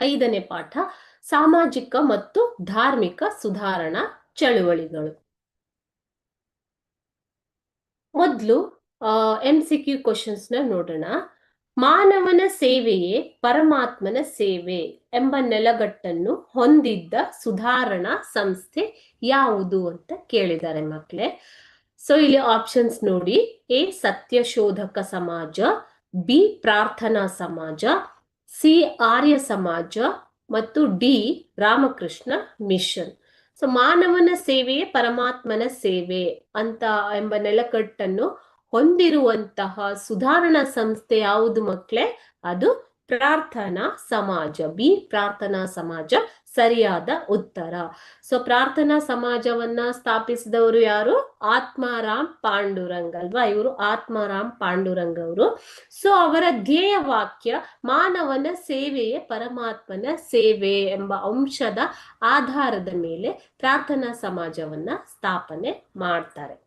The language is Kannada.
ಐದನೇ ಪಾಠ, ಸಾಮಾಜಿಕ ಮತ್ತು ಧಾರ್ಮಿಕ ಸುಧಾರಣಾ ಚಳುವಳಿಗಳು. ಮೊದಲು ಎಂ ಸಿ ಕ್ಯೂ ಕ್ವಶನ್ಸ್ನ ನೋಡೋಣ. ಮಾನವನ ಸೇವೆಯೇ ಪರಮಾತ್ಮನ ಸೇವೆ ಎಂಬ ನೆಲಗಟ್ಟನ್ನು ಹೊಂದಿದ್ದ ಸುಧಾರಣಾ ಸಂಸ್ಥೆ ಯಾವುದು ಅಂತ ಕೇಳಿದ್ದಾರೆ ಮಕ್ಕಳೇ. ಸೊ ಇಲ್ಲಿ ಆಪ್ಷನ್ಸ್ ನೋಡಿ. ಎ, ಸತ್ಯಶೋಧಕ ಸಮಾಜ, ಬಿ, ಪ್ರಾರ್ಥನಾ ಸಮಾಜ ಸಿ ಆರ್ಯ ಸಮಾಜ ಮತ್ತು ಡಿ ರಾಮಕೃಷ್ಣ ಮಿಷನ್. ಸೊ ಮಾನವನ ಸೇವೆಯೇ ಪರಮಾತ್ಮನ ಸೇವೆ ಅಂತ ಎಂಬ ನೆಲಕಟ್ಟನ್ನು ಹೊಂದಿರುವಂತಹ ಸುಧಾರಣಾ ಸಂಸ್ಥೆ ಯಾವುದು ಮಕ್ಕಳೇ? ಅದು ಪ್ರಾರ್ಥನಾ ಸಮಾಜ ಬಿ, ಪ್ರಾರ್ಥನಾ ಸಮಾಜ ಸರಿಯಾದ ಉತ್ತರ. ಸೊ ಪ್ರಾರ್ಥನಾ ಸಮಾಜವನ್ನ ಸ್ಥಾಪಿಸಿದವರು ಯಾರು? ಆತ್ಮಾರಾಮ್ ಪಾಂಡುರಂಗ್ ಅಲ್ವಾ? ಇವರು ಆತ್ಮಾರಾಮ್ ಪಾಂಡುರಂಗ್ ಅವರು. ಸೊ ಅವರ ಧ್ಯೇಯ ವಾಕ್ಯ ಮಾನವನ ಸೇವೆಯೇ ಪರಮಾತ್ಮನ ಸೇವೆ ಎಂಬ ಅಂಶದ ಆಧಾರದ ಮೇಲೆ ಪ್ರಾರ್ಥನಾ ಸಮಾಜವನ್ನ ಸ್ಥಾಪನೆ ಮಾಡ್ತಾರೆ.